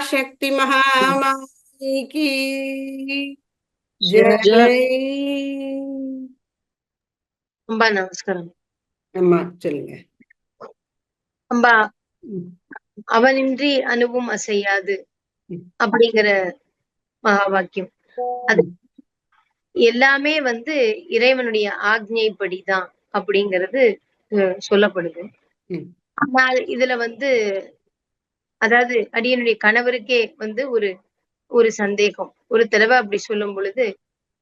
பராசக்தி மகாமாயிக்கு ஜெய் அம்பா நமஸ்காரம் அம்மா சொல்லுங்க அம்பா. அவனின்றி அணுவும் அசையாது. அப்படிங்கிற மகா வாக்கியம் அது எல்லாமே வந்து இறைவனுடைய ஆக்ஞைப்படிதான் அப்படிங்கிறது சொல்லப்படுது. ஆனால் இதுல வந்து அதாவது அடியனுடைய கணவருக்கே வந்து ஒரு ஒரு சந்தேகம். ஒரு தடவை அப்படி சொல்லும் பொழுது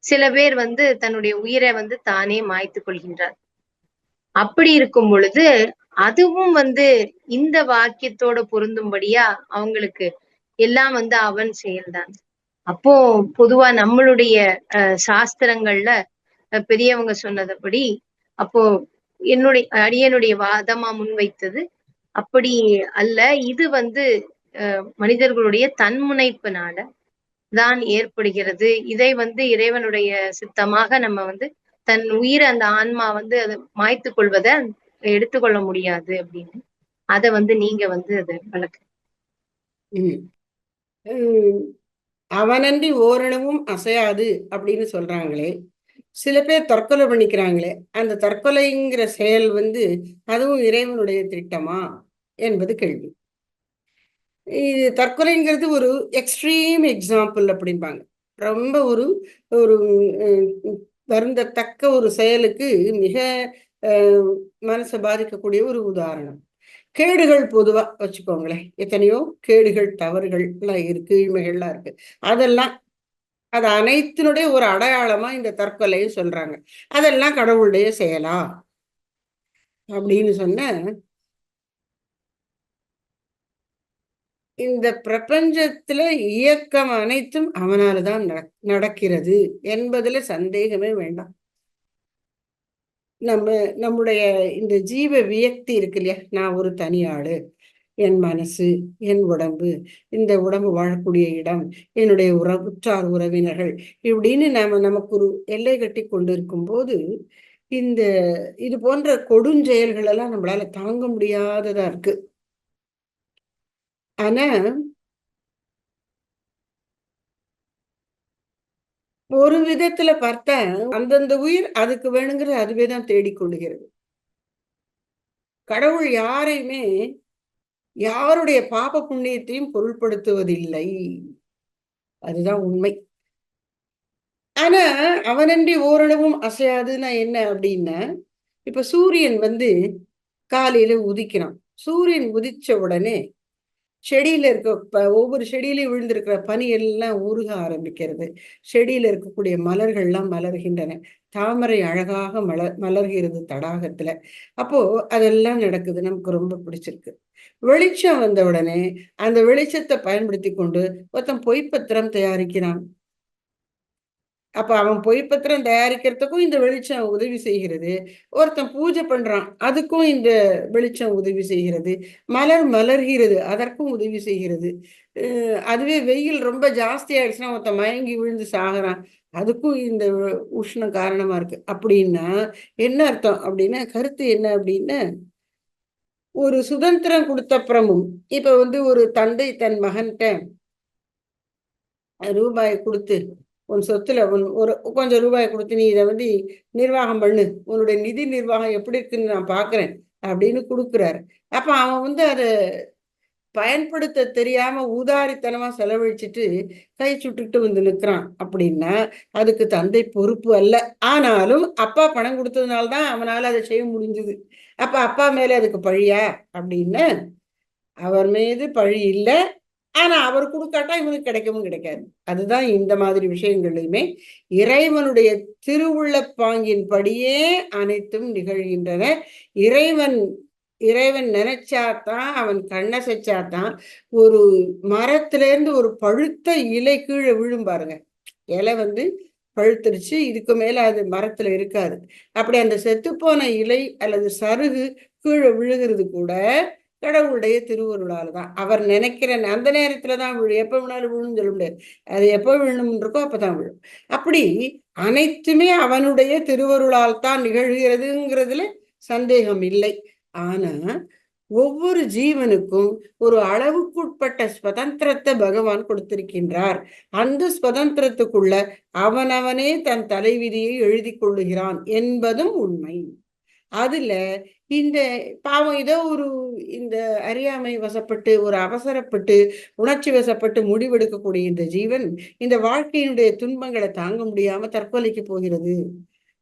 சில பேர் வந்து தன்னுடைய உயிரை வந்து தானே மாய்த்து கொள்கின்றார். அப்படி இருக்கும் பொழுது அதுவும் வந்து இந்த வாக்கியத்தோட பொருந்தும்படியா அவங்களுக்கு எல்லாம் வந்து அவன் செயல்தான். அப்போ பொதுவா நம்மளுடைய அஹ், சாஸ்திரங்கள்ல பெரியவங்க சொன்னதுபடி அப்போ என்னுடைய அடியனுடைய வாதமா முன்வைத்தது அப்படி அல்ல. இது வந்து அஹ், மனிதர்களுடைய தன்முனைப்பினால தான் ஏற்படுகிறது. இதை வந்து இறைவனுடைய சித்தமாக நம்ம வந்து தன் உயிர் அந்த ஆன்மா வந்து அதை மாய்த்து கொள்வதை எடுத்துக்கொள்ள முடியாது அப்படின்னு. அதை வந்து நீங்க வந்து அதை வழக்கு அவனன்றி ஓரளவும் அசையாது அப்படின்னு சொல்றாங்களே. சில பேர் தற்கொலை பண்ணிக்கிறாங்களே. அந்த தற்கொலைங்கிற செயல் வந்து அதுவும் இறைவனுடைய திட்டமா? என்பது கேள்வி. இது தற்கொலைங்கிறது ஒரு எக்ஸ்ட்ரீம் எக்ஸாம்பிள் அப்படிம்பாங்க. ரொம்ப ஒரு ஒரு வருந்தத்தக்க ஒரு செயலுக்கு மிக அஹ், மனசை பாதிக்கக்கூடிய ஒரு உதாரணம். கேடுகள் பொதுவா வச்சுக்கோங்களேன். எத்தனையோ கேடுகள் தவறுகள் எல்லாம் இருக்கு கீழ்மைகள்லாம் இருக்கு. அதெல்லாம் அது அனைத்தினுடைய ஒரு அடையாளமா இந்த தற்கொலையை சொல்றாங்க. அதெல்லாம் கடவுளுடைய செயலா? அப்படின்னு சொன்ன இந்த பிரபஞ்சத்துல இயக்கம் அனைத்தும் அவனாலதான் நட- நடக்கிறது என்பதுல சந்தேகமே வேண்டாம். நம்ம நம்முடைய இந்த ஜீவ வியக்தி இருக்கு இல்லையா? நான் ஒரு தனி ஆளு என் மனசு என் உடம்பு இந்த உடம்பு வாழக்கூடிய இடம் என்னுடைய உற உற்றார் உறவினர்கள் இப்படின்னு நாம நமக்கு ஒரு எல்லை கட்டி கொண்டு இருக்கும்போது இந்த இது போன்ற கொடுஞ்செயல்கள் எல்லாம் நம்மளால தாங்க முடியாததா இருக்கு. ஆனா ஒரு விதத்துல பார்த்தா அந்தந்த உயிர் அதுக்கு வேணுங்கிறது அதுவே தான் தேடிக்கொள்ளுகிறது கடவுள் யாரையுமே யாருடைய பாப புண்ணியத்தையும் பொருள்படுத்துவதில்லை. அதுதான் உண்மை. ஆனா அவனன்றி ஓரளவும் அசையாதுன்னா என்ன அப்படின்னா இப்ப சூரியன் வந்து காலையில உதிக்கிறான். சூரியன் உதிச்ச உடனே செடியில இருக்க ஒவ்வொரு செடியிலையும் விழுந்திருக்கிற பனி எல்லாம் உருக ஆரம்பிக்கிறது. செடியில இருக்கக்கூடிய மலர்கள்லாம் மலர்கின்றன. தாமரை அழகாக மலர் மலர்கிறது தடாகத்துல. அப்போ அதெல்லாம் நடக்குது. நமக்கு ரொம்ப பிடிச்சிருக்கு. வெளிச்சம் வந்த உடனே அந்த வெளிச்சத்தை பயன்படுத்தி கொண்டு ஒருத்தன் பொய்ப்பத்திரம் தயாரிக்கிறான். அப்ப அவன் பொய்ப்பத்திரம் தயாரிக்கிறதுக்கும் இந்த வெளிச்சம் உதவி செய்கிறது. ஒருத்தன் பூஜை பண்றான் அதுக்கும் இந்த வெளிச்சம் உதவி செய்கிறது. மலர் மலர்கிறது அதற்கும் உதவி செய்கிறது. அதுவே வெயில் ரொம்ப ஜாஸ்தி ஆயிடுச்சுன்னா ஒருத்தன் மயங்கி விழுந்து சாகுறான். அதுக்கும் இந்த உஷ்ணம் காரணமா இருக்கு. அப்படின்னா என்ன அர்த்தம்? அப்படின்னா கருத்து என்ன அப்படின்னா ஒரு சுதந்திரம் கொடுத்த அப்புறமும் இப்ப வந்து ஒரு தந்தை தன் மகன்கிட்ட ரூபாய் கொடுத்து உன் சொத்துல உன் ஒரு கொஞ்சம் ரூபாய் கொடுத்து நீ இதை வந்து நிர்வாகம் பண்ணு. உன்னுடைய நிதி நிர்வாகம் எப்படி இருக்குன்னு நான் பாக்குறேன் அப்படின்னு கொடுக்குறாரு. அப்ப அவன் வந்து அதை பயன்படுத்த தெரியாம ஊதாரித்தனமா செலவழிச்சிட்டு கை சுட்டுக்கிட்டு வந்து நிற்கிறான் அப்படின்னா அதுக்கு தந்தை பொறுப்பு அல்ல. ஆனாலும் அப்பா பணம் கொடுத்ததுனால தான் அவனால அதை செய்ய முடிஞ்சது. அப்ப அப்பா மேல அதுக்கு பழியா? அப்படின்னு அவர் மீது பழி இல்லை. ஆனா அவர் கொடுக்காட்டா இவனுக்கு கிடைக்கவும் கிடைக்காது. அதுதான் இந்த மாதிரி விஷயங்களையுமே இறைவனுடைய திருவுள்ள பாங்கின் படியே அனைத்தும் நிகழ்கின்றன. இறைவன் இறைவன் நினைச்சாதான் அவன் கண்ணசைச்சாதான் ஒரு மரத்துல இருந்து ஒரு பழுத்த இலை கீழே விழும் பாருங்க. இலை வந்து பழுத்துருச்சு இதுக்கு மேல அது மரத்துல இருக்காது. அப்படி அந்த செத்துப்போன இலை அல்லது சருகு கீழே விழுகிறது கூட கடவுளுடைய திருவருளால் தான் அவர் நினைக்கிற அந்த நேரத்துல தான் விழும். எப்போ வேணாலும் விழுன்னு சொல்ல முடியாது. அது எப்போ விழணும்னு இருக்கோ அப்பதான் விழும். அப்படி அனைத்துமே அவனுடைய திருவருளால் தான் நிகழ்கிறதுங்கிறதுல சந்தேகம் இல்லை. ஆனா ஒவ்வொரு ஜீவனுக்கும் ஒரு அளவுக்குட்பட்ட ஸ்வதந்திரத்தை பகவான் கொடுத்திருக்கின்றார். அந்த ஸ்வதந்திரத்துக்குள்ள அவனவனே தன் தலைவிதியை எழுதி கொள்ளுகிறான் என்பதும் உண்மை. அதுல இந்த பாவம் ஏதோ ஒரு இந்த அறியாமை வசப்பட்டு ஒரு அவசரப்பட்டு உணர்ச்சி வசப்பட்டு முடிவெடுக்கக்கூடிய இந்த ஜீவன் இந்த வாழ்க்கையினுடைய துன்பங்களை தாங்க முடியாம தற்கொலைக்கு போகிறது.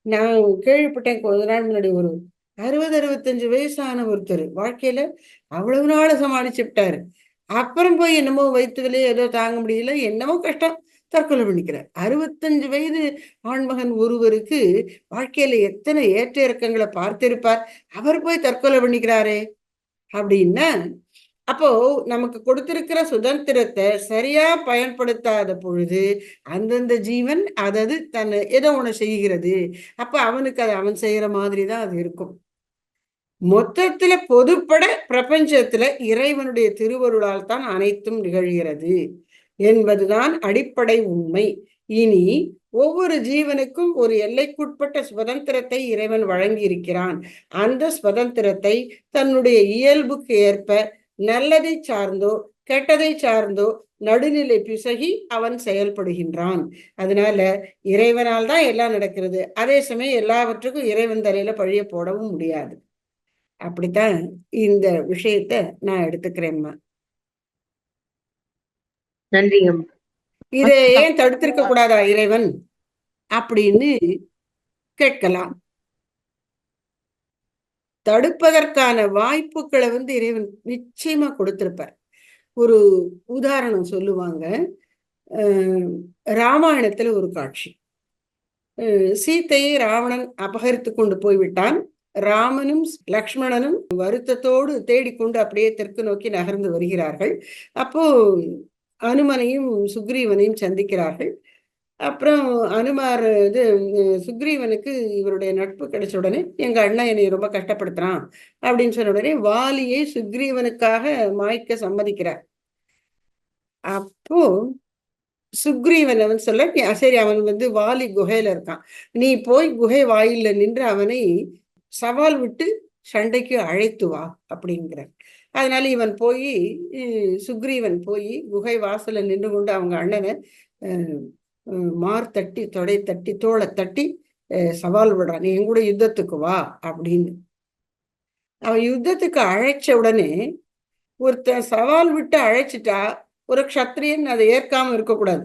நான் கேள்விப்பட்டேன் கொஞ்ச நாள் முன்னாடி ஒரு அறுபது அறுபத்தஞ்சு வயசான ஒருத்தர் வாழ்க்கையில அவ்வளவு நாள் சமாளிச்சு விட்டாரு. அப்புறம் போய் என்னமோ வயிற்றுகளே ஏதோ தாங்க முடியல என்னமோ கஷ்டம். தற்கொலை பண்ணிக்கிறார் அறுபத்தஞ்சு வயது ஆண்மகன் ஒருவருக்கு வாழ்க்கையில எத்தனை ஏற்ற இறக்கங்களை பார்த்திருப்பார்? அவர் போய் தற்கொலை பண்ணிக்கிறாரே. அப்படின்னா அப்போ நமக்கு கொடுத்திருக்கிற சுதந்திரத்தை சரியா பயன்படுத்தாத பொழுது அந்தந்த ஜீவன் அதது தன்னை ஏதோ ஒன்று செய்கிறது. அப்ப அவனுக்கு அது அவன் செய்யற மாதிரி தான் அது இருக்கும். மொத்தத்துல பொதுப்பட பிரபஞ்சத்துல இறைவனுடைய திருவருளால் தான் அனைத்தும் நிகழ்கிறது. என்பதுதான் அடிப்படை உண்மை. இனி ஒவ்வொரு ஜீவனுக்கும் ஒரு எல்லைக்குட்பட்ட சுதந்திரத்தை இறைவன் வழங்கி இருக்கிறான் அந்த சுதந்திரத்தை தன்னுடைய இயல்புக்கு ஏற்ப நல்லதை சார்ந்தோ கெட்டதை சார்ந்தோ நடுநிலை பிசகி அவன் செயல்படுகின்றான். அதனால இறைவனால் தான் எல்லாம் நடக்கிறது. அதே சமயம் எல்லாவற்றுக்கும் இறைவன் தலையில பழிய போடவும் முடியாது. அப்படித்தான் இந்த விஷயத்த நான் எடுத்துக்கிறேன்மா நன்றிங்க. இதை ஏன் தடுத்திருக்க கூடாதா இறைவன்? அப்படின்னு கேட்கலாம். தடுப்பதற்கான வாய்ப்புகளை வந்து இறைவன் நிச்சயமா கொடுத்திருப்பார். ஒரு உதாரணம் சொல்லுவாங்க. ராமாயணத்துல ஒரு காட்சி. சீத்தையை ராவணன் அபகரித்து கொண்டு போய்விட்டான். ராமனும் லக்ஷ்மணனும் வருத்தத்தோடு தேடிக்கொண்டு அப்படியே தெற்கு நோக்கி நகர்ந்து வருகிறார்கள். அப்போ அனுமனையும் சுக்ரீவனையும் சந்திக்கிறார்கள். அப்புறம் அனுமார் இது சுக்ரீவனுக்கு இவருடைய நட்பு கிடைச்ச உடனே எங்க அண்ணன் என்னை ரொம்ப கஷ்டப்படுத்துறான் அப்படின்னு சொன்ன உடனே வாலியை சுக்ரீவனுக்காக மாய்க்க சம்மதிக்கிறார். அப்போ சுக்ரீவன் அவன் சொல்ல சரி அவன் வந்து வாலி குகையில இருக்கான். நீ போய் குகை வாயில நின்று அவனை சவால் விட்டு சண்டைக்கு அழைத்து வா அப்படிங்கிறார். அதனால இவன் போய் சுக்ரீவன் போய் குகை வாசல நின்று கொண்டு அவங்க அண்ணனை மார் தட்டி தொடை தட்டி தோளை தட்டி சவால் விடுறான். நீ என் கூட யுத்தத்துக்கு வா அப்படின்னு. அவன் யுத்தத்துக்கு அழைச்ச உடனே ஒருத்தன் சவால் விட்டு அழைச்சிட்டா ஒரு க்ஷத்ரியன் அதை ஏற்காம இருக்கக்கூடாது.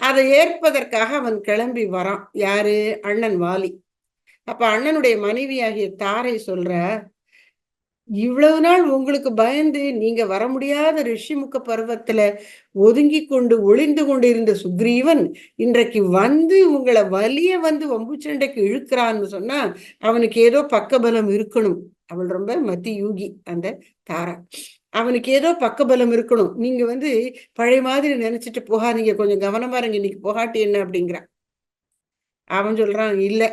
அதை ஏற்பதற்காக அவன் கிளம்பி வரான். யாரு? அண்ணன் வாலி. அப்ப அண்ணனுடைய மனைவியாகிய தாரை சொல்ற இவ்வளவு நாள் உங்களுக்கு பயந்து நீங்க வர முடியாத ரிஷிமுக பருவத்துல ஒதுங்கி கொண்டு ஒளிந்து கொண்டு இருந்த சுக்ரீவன் இன்றைக்கு வந்து உங்களை வலிய வந்து வம்பு சண்டைக்கு இழுக்கிறான்னு சொன்னா அவனுக்கு ஏதோ பக்கபலம் இருக்கணும். அவள் ரொம்ப மத்தி யூகி அந்த தாரா. அவனுக்கு ஏதோ பக்கபலம் இருக்கணும். நீங்க வந்து பழைய மாதிரி நினைச்சிட்டு போகாதீங்க. கொஞ்சம் கவனமா இருங்க. இன்னைக்கு போகாட்டி என்ன அப்படிங்கிறான் அவன் சொல்றான் இல்லை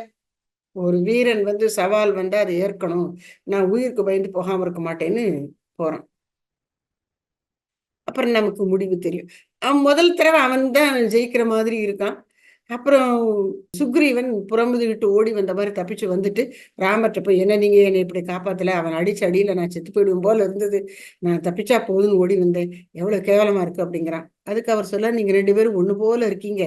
ஒரு வீரன் வந்து சவால் வந்து அதை ஏற்கணும். நான் உயிருக்கு பயந்து போகாம இருக்க மாட்டேன்னு போறான். அப்புறம் நமக்கு முடிவு தெரியும். அவன் முதல் தடவை அவன் தான் ஜெயிக்கிற மாதிரி இருக்கான். அப்புறம் சுக்ரீவன் புறமுதுகிட்டு ஓடி வந்த மாதிரி தப்பிச்சு வந்துட்டு ராமர்கிட்ட போய் என்ன நீங்க என்னை இப்படி காப்பாத்தல? அவன் அடிச்சு அடியில நான் செத்து போயிடுவோம் போல இருந்தது. நான் தப்பிச்சா போதுன்னு ஓடி வந்தேன். எவ்வளவு கேவலமா இருக்கு? அப்படிங்கிறான். அதுக்கு அவர் சொல்ல நீங்க ரெண்டு பேரும் ஒண்ணு போல இருக்கீங்க.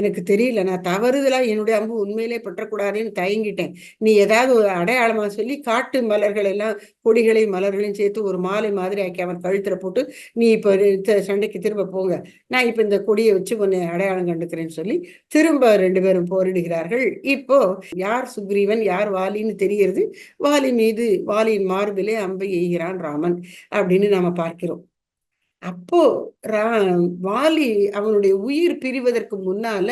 எனக்கு தெரியல. நான் தவறுதலா என்னுடைய அம்பு உண்மையிலே பற்றக்கூடாதுன்னு தயங்கிட்டேன். நீ ஏதாவது ஒரு அடையாளமா சொல்லி காட்டு மலர்கள் எல்லாம் கொடிகளையும் மலர்களையும் சேர்த்து ஒரு மாலை மாதிரி ஆக்கி அவன் கழுத்துல போட்டு நீ இப்ப சண்டைக்கு திரும்ப போங்க. நான் இப்ப இந்த கொடியை வச்சு உன்னை அடையாளம் கண்டுக்கிறேன்னு சொல்லி திரும்ப ரெண்டு பேரும் போரிடுகிறார்கள். இப்போ யார் சுக்ரீவன் யார் வாலின்னு தெரிகிறது. வாலி மீது வாலியின் மார்பிலே அம்பை எய்கிறான் ராமன் அப்படின்னு நாம பார்க்கிறோம். அப்போ ரா வாலி அவனுடைய உயிர் பிரிவதற்கு முன்னால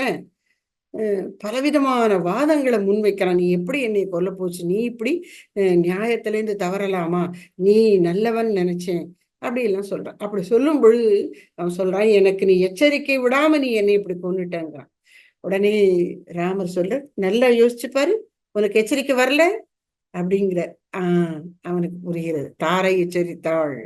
பலவிதமான வாதங்களை முன்வைக்கிறான். நீ எப்படி என்னை கொல்ல போச்சு? நீ இப்படி நியாயத்திலேருந்து தவறலாமா? நீ நல்லவன் நினைச்சேன். அப்படி எல்லாம் சொல்றான். அப்படி சொல்லும் பொழுது அவன் சொல்றான் எனக்கு நீ எச்சரிக்கை விடாம நீ என்னை இப்படி கொண்டுட்டேங்கிறான் உடனே ராமர் சொல்ற நல்லா யோசிச்சு பாரு உனக்கு எச்சரிக்கை வரல? அப்படிங்கிற ஆஹ் அவனுக்கு புரிகிறது. தாரை எச்சரித்தாள்.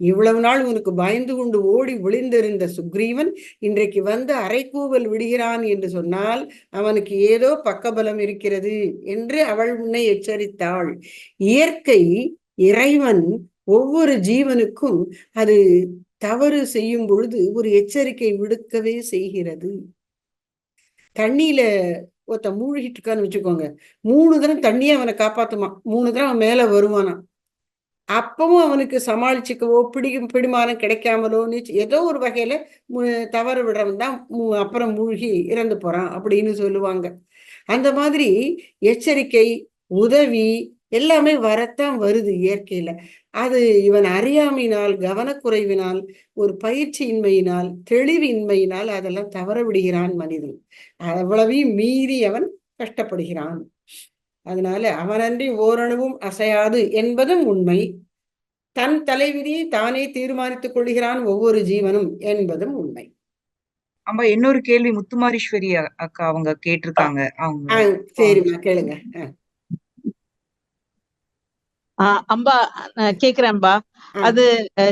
இவ்வளவு நாள் உனக்கு பயந்து கொண்டு ஓடி விழுந்திருந்த சுக்ரீவன் இன்றைக்கு வந்து அரைக்கூவல் விடுகிறான் என்று சொன்னால் அவனுக்கு ஏதோ பக்கபலம் இருக்கிறது என்று அவள் முன்னை எச்சரித்தாள். இயற்கை இறைவன் ஒவ்வொரு ஜீவனுக்கும் அது தவறு செய்யும் பொழுது ஒரு எச்சரிக்கை விடுக்கவே செய்கிறது. தண்ணியில ஒருத்த மூழ்கிட்டு இருக்கான்னு வச்சுக்கோங்க. மூணு தரம் தண்ணியை அவனை காப்பாத்துமா. மூணு தரம் அவன் மேல வருவானா அப்பவும் அவனுக்கு சமாளிச்சுக்கவோ பிடிக்கும் பிடிமானம் கிடைக்காமலோ நீச்சு ஏதோ ஒரு வகையில தவறு விடுறவன் தான் அப்புறம் மூழ்கி இறந்து போறான் அப்படின்னு சொல்லுவாங்க. அந்த மாதிரி எச்சரிக்கை உதவி எல்லாமே வரத்தான் வருது இயற்கையில. அது இவன் அறியாமையினால் கவனக்குறைவினால் ஒரு பயிற்சியின்மையினால் தெளிவின்மையினால் அதெல்லாம் தவற விடுகிறான் மனிதன். அவ்வளவையும் மீறி அவன் கஷ்டப்படுகிறான். அதனால அவனன்றி ஓரளவும் அசையாது என்பதும் உண்மை. தன் தலைவிதியை தானே தீர்மானித்துக் கொள்கிறான் ஒவ்வொரு ஜீவனும் என்பதும் உண்மை. ஆமா இன்னொரு கேள்வி முத்துமாரீஸ்வரி அக்கா அவங்க கேட்டிருக்காங்க. அவங்க சரிம்மா கேளுங்க. அம்பா கேக்குறேன்பா அது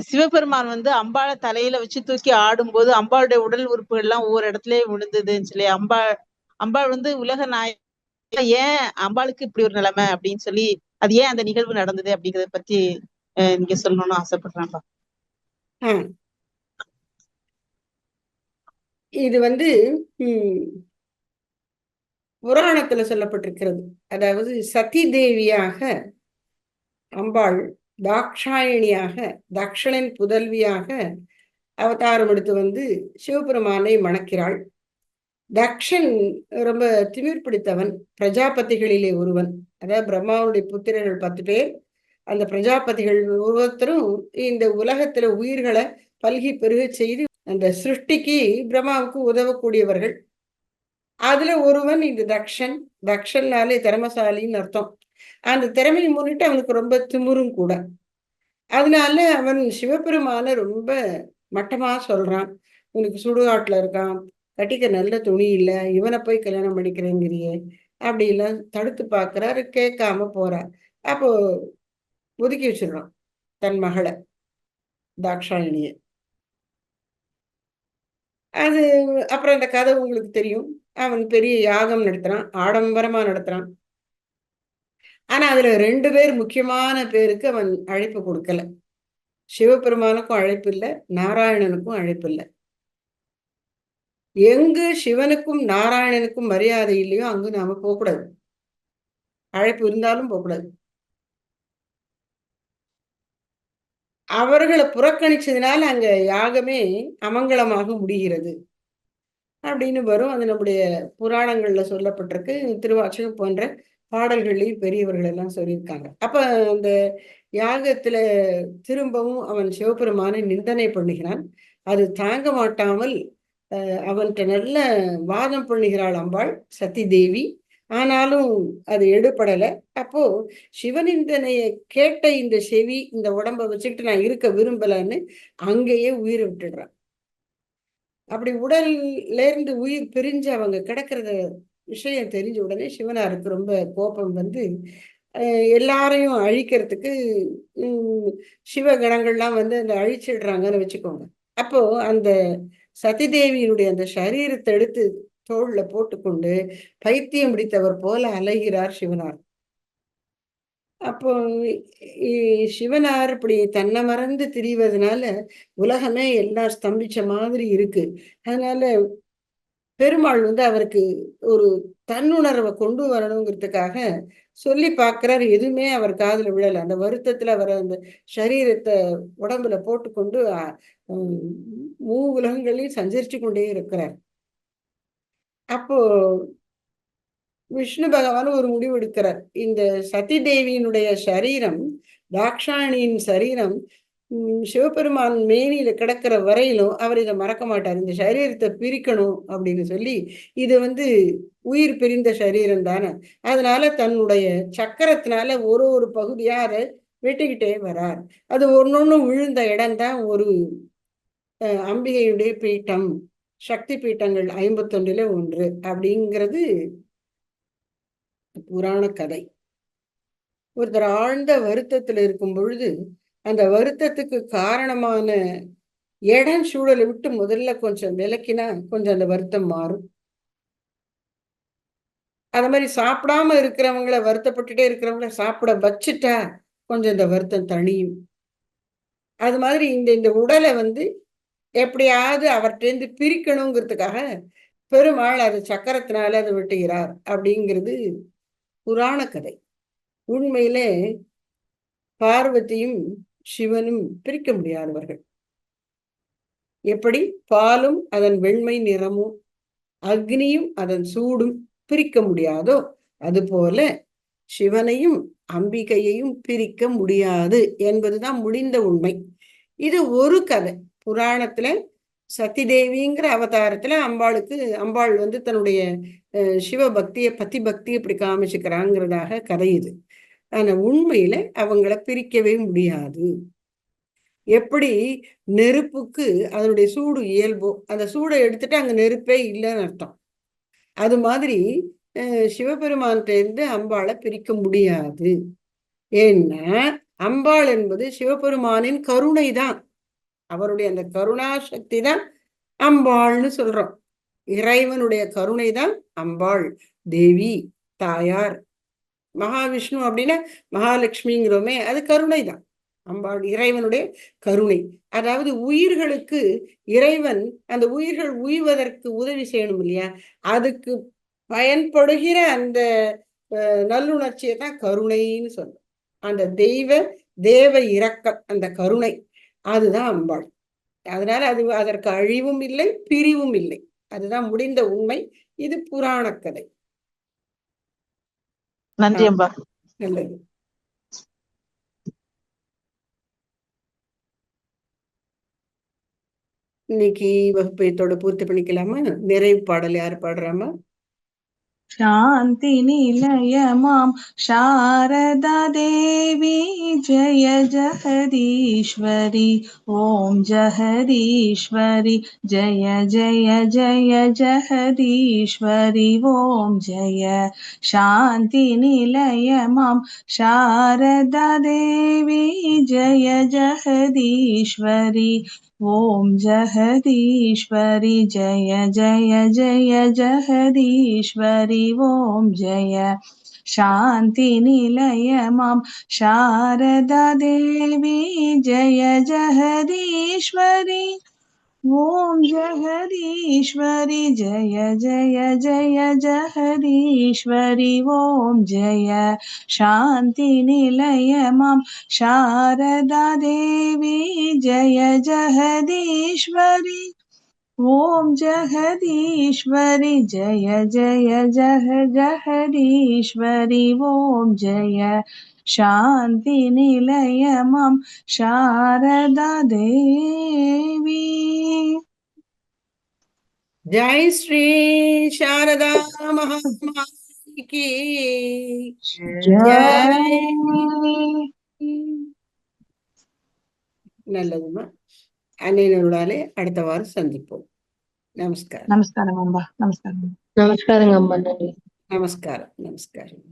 சிவபெருமான் வந்து அம்பாள தலையில வச்சு தூக்கி ஆடும்போது அம்பாளுடைய உடல் உறுப்புகள் எல்லாம் ஒவ்வொரு இடத்துலயே விழுந்ததுன்னு சொல்லி அம்பா அம்பாள் வந்து உலக நாய் ஏன் அம்பாளுக்கு இப்படி ஒரு நிலைமை அப்படின்னு சொல்லி அது ஏன் அந்த நிகழ்வு நடந்தது அப்படிங்கறத பத்தி நீங்க சொல்லணும்னு ஆசைப்படுறேன்பா இது வந்து புராணத்துல சொல்லப்பட்டிருக்கிறது. அதாவது சதி தேவியாக அம்பாள் தாக்ஷாயணியாக தக்ஷனின் புதல்வியாக அவதாரம் எடுத்து வந்து சிவபெருமானை மணக்கிறாள். தக்ஷன் ரொம்ப திமிர் பிடித்தவன் பிரஜாபதிகளிலே ஒருவன். அதாவது பிரம்மாவுடைய புத்திரர்கள் பத்து பேர். அந்த பிரஜாபதிகள் ஒவ்வொருத்தரும் இந்த உலகத்துல உயிர்களை பல்கி பெருக செய்து அந்த சிருஷ்டிக்கு பிரம்மாவுக்கு உதவக்கூடியவர்கள். அதுல ஒருவன் இந்த தக்ஷன். தக்ஷன்னாலே திறமசாலின்னு அர்த்தம். அந்த திறமையை முன்னிட்டு அவனுக்கு ரொம்ப திமுறும் கூட. அதனால அவன் சிவபெருமான ரொம்ப மட்டமா சொல்றான். உனக்கு சுடுகாட்டுல இருக்கான். கட்டிக்க நல்ல துணி இல்லை இவனை போய் கல்யாணம் பண்ணிக்கிறேங்கிறியே அப்படி எல்லாம் தடுத்து பார்க்குறாரு கேட்காம போகிறார் அப்போ ஒதுக்கி வச்சிடுறான் தன் மகளை தாக்ஷாயினிய அது அப்புறம் அந்த கதை உங்களுக்கு தெரியும். அவன் பெரிய யாகம் நடத்துறான் ஆடம்பரமா நடத்துறான். ஆனா அதுல ரெண்டு பேர் முக்கியமான பேருக்கு அவன் அழைப்பு கொடுக்கல. சிவபெருமானுக்கும் அழைப்பு இல்லை நாராயணனுக்கும் அழைப்பு இல்லை. எங்கு சிவனுக்கும் நாராயணனுக்கும் மரியாதை இல்லையோ அங்கு நாம போகக்கூடாது. அழைப்பு இருந்தாலும் போகக்கூடாது. அவர்களை புறக்கணிச்சதுனால அங்க யாகமே அமங்கலமாக முடிகிறது. அப்படின்னு வரும். அது நம்முடைய புராணங்கள்ல சொல்லப்பட்டிருக்கு. திருவாச்சகம் போன்ற பாடல்கள்லையும் பெரியவர்கள் எல்லாம் சொல்லியிருக்காங்க. அப்ப அந்த யாகத்துல திரும்பவும் அவன் சிவபெருமானை நிந்தனை பண்ணுகிறான். அது தாங்க மாட்டாமல் அவன்கிட்ட நல்ல வாதம் பண்ணுகிறாள் அம்பாள் சத்தி தேவி ஆனாலும் அது எடுபடலை. அப்போ சிவனிந்தனைய கேட்ட இந்த செவி இந்த உடம்ப வச்சுக்கிட்டு நான் இருக்க விரும்பலன்னு அங்கேயே உயிரை விட்டுடுறான். அப்படி உடல்ல இருந்து உயிர் பிரிஞ்சு அவங்க கிடக்கிறத விஷயம் தெரிஞ்ச உடனே சிவனாருக்கு ரொம்ப கோபம் வந்து எல்லாரையும் அழிக்கிறதுக்கு சிவகணங்கள்லாம் வந்து அந்த அழிச்சிடுறாங்கன்னு வச்சுக்கோங்க. அப்போ அந்த சதிதேவியினுடைய அந்த சரீரத்தை எடுத்து தோல்ல போட்டுக்கொண்டு பைத்தியம் பிடித்தவர் போல அலைகிறார் சிவனார். அப்போ சிவனார் இப்படி தன்னை மறந்து திரிவதனால உலகமே எல்லாம் ஸ்தம்பிச்ச மாதிரி இருக்கு. அதனால பெருமாள் வந்து அவருக்கு ஒரு தன்னுணர்வை கொண்டு வரணுங்கிறதுக்காக சொல்லி பார்க்கிறார். எதுவுமே அவர் காதுல விழல. அந்த வருத்தத்துல அவர் அந்த சரீரத்தை உடம்புல போட்டுக்கொண்டு மூ உலகங்களையும் சஞ்சரிச்சு கொண்டே இருக்கிறார். அப்போ விஷ்ணு பகவான் ஒரு முடிவு எடுக்கிறார். இந்த சதி தேவியினுடைய சரீரம் தாக்ஷாணியின் சரீரம் சிவபெருமான் மேனியில கிடக்கிற வரையிலும் அவர் இதை மறக்க மாட்டார். இந்த சரீரத்தை பிரிக்கணும் அப்படின்னு சொல்லி இது வந்து உயிர் பிரிந்த சரீரம் தானே. அதனால தன்னுடைய சக்கரத்தினால ஒரு ஒரு பகுதியா அதை வெட்டிக்கிட்டே வரார். அது ஒன்னொன்னு விழுந்த இடம்தான் ஒரு அம்பிகையுடைய பீட்டம் சக்தி பீட்டங்கள் ஐம்பத்தொன்றில ஒன்று அப்படிங்கிறது புராண கதை. ஒருத்தர் ஆழ்ந்த வருத்தத்துல இருக்கும் பொழுது அந்த வருத்தத்துக்கு காரணமான இடம் சூழலை விட்டு முதல்ல கொஞ்சம் விலக்கினா கொஞ்சம் அந்த வருத்தம் மாறும். அது மாதிரி சாப்பிடாம இருக்கிறவங்கள வருத்தப்பட்டுட்டே இருக்கிறவங்கள சாப்பிட வச்சுட்டா கொஞ்சம் இந்த வருத்தம் தணியும். அது மாதிரி இந்த இந்த உடலை வந்து எப்படியாவது அவர்கிட்டேருந்து பிரிக்கணுங்கிறதுக்காக பெருமாள் அது சக்கரத்தினால அதை வெட்டுகிறார் அப்படிங்கிறது புராண கதை. உண்மையிலே பார்வதியும் சிவனும் பிரிக்க முடியாதவர்கள். எப்படி? பாலும் அதன் வெண்மை நிறமும் அக்னியும் அதன் சூடும் பிரிக்க முடியாதோ அதுபோல சிவனையும் அம்பிகையையும் பிரிக்க முடியாது என்பதுதான் முடிந்த உண்மை. இது ஒரு கதை. புராணத்துல சத்திதேவிங்கிற அவதாரத்துல அம்பாளுக்கு அம்பாள் வந்து தன்னுடைய அஹ், சிவபக்திய பத்தி பக்தி இப்படி காமிச்சுக்கிறாங்கிறதாக கதை இது. ஆனா உண்மையில அவங்கள பிரிக்கவே முடியாது. எப்படி? நெருப்புக்கு அதனுடைய சூடு இயல்போ. அந்த சூடை எடுத்துட்டு அங்க நெருப்பே இல்லைன்னு அர்த்தம். அது மாதிரி சிவபெருமான்கிட்டேருந்து சிவபெருமான்கிட்ட இருந்து அம்பாளை பிரிக்க முடியாது. ஏன்னா அம்பாள் என்பது சிவபெருமானின் கருணை தான். அவருடைய அந்த கருணா சக்தி தான் அம்பாள்னு சொல்றோம். இறைவனுடைய கருணை தான் அம்பாள். தேவி தாயார் மகாவிஷ்ணு அப்படின்னா மகாலட்சுமிங்கிறோமே அது கருணை தான் அம்பாள் இறைவனுடைய கருணை. அதாவது உயிர்களுக்கு இறைவன் அந்த உயிர்கள் உய்வதற்கு உதவி செய்யணும் இல்லையா? அதுக்கு பயன்படுகிற அந்த நல்லுணர்ச்சியை தான் கருணைன்னு சொல்லும் அந்த தெய்வ தேவ இரக்கம் அந்த கருணை. அதுதான் அம்பாள். அதனால அது அதற்கு அழிவும் இல்லை பிரிவும் இல்லை. அதுதான் முடிந்த உண்மை. இது புராண கதை நன்றி அம்பா. நல்லது இன்னைக்கு வகுப்பை இதோட பூர்த்தி பண்ணிக்கலாமா? நிறைவு பாடல் யார் பாடுறாமா शान्तिनिलयमां शारदादेवी जय जहदीश्वरी ॐ जहरीश्वरी जय जय जय जहरीश्वरी ॐ जय। शान्तिनिलयमां शारदादेवी जय जहरीश्वरी ॐ जगदीश्वरि जय जय जय जगदीश्वरि ॐ जय। शान्तिनिलय माँ शारदा देवी जय जगदीश्वरि। ॐ जगदीश्वरि जय जय जय जगदीश्वरि ॐ जय शान्तिनिलय मां शारदा देवी जय जगदीश्वरि ॐ जगदीश्वरि जय जय जय जगदीश्वरि ॐ जय சாந்தி நிலையமாம். சாரதா தேவி. ஜெய் ஸ்ரீ சாரதா மகாத்மா की நல்லதுமா. அன்னையினருடாலே அடுத்த வாரம் சந்திப்போம். நமஸ்காரம். நமஸ்காரம் அம்மா. நமஸ்காரம். நமஸ்காரம் அம்மா நன்றி. நமஸ்காரம். நமஸ்காரம்.